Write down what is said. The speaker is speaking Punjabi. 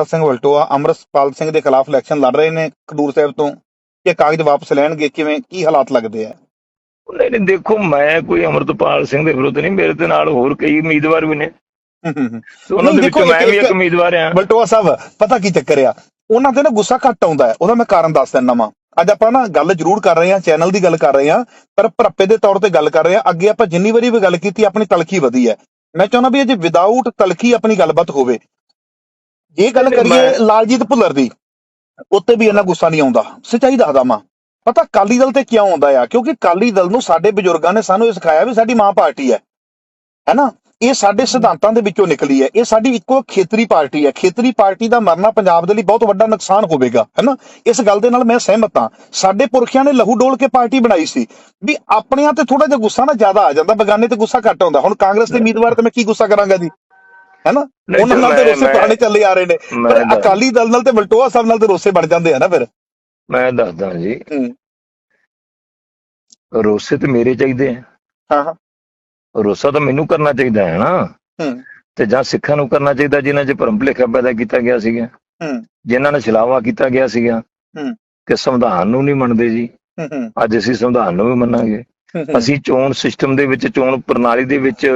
ਸਿੰਘ ਵਲਟੋਆ ਅਮਰਸਪਾਲ ਸਿੰਘ ਦੇ ਖਿਲਾਫ ਇਲੈਕਸ਼ਨ ਲੜ ਰਹੇ ਨੇ ਖਡੂਰ ਸਾਹਿਬ ਤੋਂ। ਕਿ ਕਾਗਜ਼ ਵਾਪਸ ਲੈਣਗੇ ਕਿਵੇਂ ਕੀ ਹਾਲਾਤ ਲੱਗਦੇ ਆ? ਨਹੀਂ ਨਹੀਂ ਦੇਖੋ ਮੈਂ ਕੋਈ ਅਮਰਤਪਾਲ ਸਿੰਘ ਦੇ ਵਿਰੁੱਧ ਨਹੀਂ ਮੇਰੇ ਦੇ ਨਾਲ ਹੋਰ ਕਈ ਉਮੀਦਵਾਰ ਵੀ ਨੇ। ਤੇ ਉਹਨਾਂ ਦੇ ਵਿੱਚੋਂ ਮੈਂ ਵੀ ਇੱਕ- ਇੱਕ ਉਮੀਦਵਾਰ ਆ ਬਲਟੋਆ ਸਾਹਿਬ ਪਤਾ ਕੀ ਚੱਕਰ ਆ? ਉਹਨਾਂ ਤੇ ਨਾ ਗੁੱਸਾ ਘੱਟ ਆਉਂਦਾ ਹੈ। ਉਹਦਾ ਮੈਂ ਕਾਰਨ ਦੱਸ ਦਿੰਦਾ ਵਾਂ। ਅੱਜ ਆਪਾਂ ਨਾ ਗੱਲ ਜ਼ਰੂਰ ਕਰ ਰਹੇ ਹਾਂ ਚੈਨਲ ਦੀ ਗੱਲ ਕਰ ਰਹੇ ਹਾਂ ਪਰ ਭਰਪੇ ਦੇ ਤੌਰ ਤੇ ਗੱਲ ਕਰ ਰਹੇ ਹਾਂ। ਅੱਗੇ ਆਪਾਂ ਜਿੰਨੀ ਵਾਰੀ ਵੀ ਗੱਲ ਕੀਤੀ ਆਪਣੀ ਤਲਖੀ ਵਧੀ ਹੈ। ਮੈਂ ਚਾਹੁੰਦਾ ਵੀ ਅਜੇ ਵਿਦਆਊਟ ਤਲਖੀ ਆਪਣੀ ਗੱਲਬਾਤ ਹੋਵੇ ਜੇ ਗੱਲ ਕਰੀਏ ਲਾਲਜੀਤ ਭੁੱਲਰ ਦੀ ਉੱਤੇ ਵੀ ਇੰਨਾ ਗੁੱਸਾ ਨਹੀਂ ਆਉਂਦਾ। ਸੱਚਾਈ ਦੱਸਦਾ ਮਾਂ। ਪਤਾ ਕਾਲੀ ਦਲ ਤੇ ਕਿਉਂ ਆਉਂਦਾ ਆ? ਕਿਉਂਕਿ ਕਾਲੀ ਦਲ ਨੂੰ ਸਾਡੇ ਬਜ਼ੁਰਗਾਂ ਨੇ ਸਾਨੂੰ ਇਹ ਸਿਖਾਇਆ ਵੀ ਸਾਡੀ ਮਾਂ ਪਾਰਟੀ ਹੈ। ਹੈਨਾ? ਇਹ ਸਾਡੇ ਸਿਧਾਂਤਾਂ ਦੇ ਵਿੱਚੋਂ ਨਿਕਲੀ ਹੈ। ਇਹ ਸਾਡੀ ਇੱਕੋ ਖੇਤਰੀ ਪਾਰਟੀ ਹੈ। ਖੇਤਰੀ ਪਾਰਟੀ ਦਾ ਮਰਨਾ ਪੰਜਾਬ ਦੇ ਲਈ ਬਹੁਤ ਵੱਡਾ ਨੁਕਸਾਨ ਹੋਵੇਗਾ। ਹੈਨਾ? ਇਸ ਗੱਲ ਦੇ ਨਾਲ ਮੈਂ ਸਹਿਮਤ ਹਾਂ। ਸਾਡੇ ਪੁਰਖਿਆਂ ਨੇ ਲਹੂ ਡੋਲ ਕੇ ਪਾਰਟੀ ਬਣਾਈ ਸੀ। ਵੀ ਆਪਣਿਆਂ ਤੇ ਥੋੜਾ ਜਿਹਾ ਗੁੱਸਾ ਨਾ ਜ਼ਿਆਦਾ ਆ ਜਾਂਦਾ। ਬਗਾਨੇ ਤੇ ਗੁੱਸਾ ਘੱਟ ਆਉਂਦਾ। ਹੁਣ ਕਾਂਗਰਸ ਦੇ ਉਮੀਦਵਾਰ ਤੇ ਮੈਂ ਕੀ ਗੁੱਸਾ ਕਰਾਂਗਾ ਜੀ? ਹੈਨਾ ਉਹਨਾਂ ਨਾਲ ਤੇ ਰੋਸੇ ਪੁਰਾਣੇ ਚੱਲੇ ਆ ਰਹੇ ਨੇ। ਪਰ ਅਕਾਲੀ ਦਲ ਨਾਲ ਤੇ ਬਲਟੋਆ ਸਾਹਿਬ ਨਾਲ ਤੇ ਰੋਸੇ ਬਣ ਜਾਂਦੇ ਆ ਨਾ ਫਿਰ। ਮੈਂ ਦੱਸਦਾ ਜੀ। ਰੋਸੇ ਤੇ ਮੇਰੇ ਚਾਹੀਦੇ ਆ। ਹਾਂ ਹਾਂ। ਰੋਸਾ ਤਾਂ ਮੈਨੂੰ ਕਰਨਾ ਚਾਹੀਦਾ ਹੈ ਨਾ। ਤੇ ਜਾਂ ਸਿੱਖਾਂ ਨੂੰ ਕਰਨਾ ਚਾਹੀਦਾ ਜਿਨ੍ਹਾਂ 'ਚ ਭਰਮ ਭੁਲੇਖਾ ਪੈਦਾ ਕੀਤਾ ਗਿਆ ਸੀਗਾ। ਜਿਨ੍ਹਾਂ ਨੇ ਛਲਾਵਾ ਕੀਤਾ ਗਿਆ ਸੀਗਾ। ਕਿ ਸੰਵਿਧਾਨ ਨੂੰ ਨਹੀਂ ਮੰਨਦੇ ਜੀ। ਅੱਜ ਅਸੀਂ ਸੰਵਿਧਾਨ ਨੂੰ ਵੀ ਮੰਨਾਂਗੇ। ਅਸੀਂ ਚੋਣ ਸਿਸਟਮ ਦੇ ਵਿੱਚ ਚੋਣ ਪ੍ਰਣਾਲੀ ਦੇ ਵਿੱਚ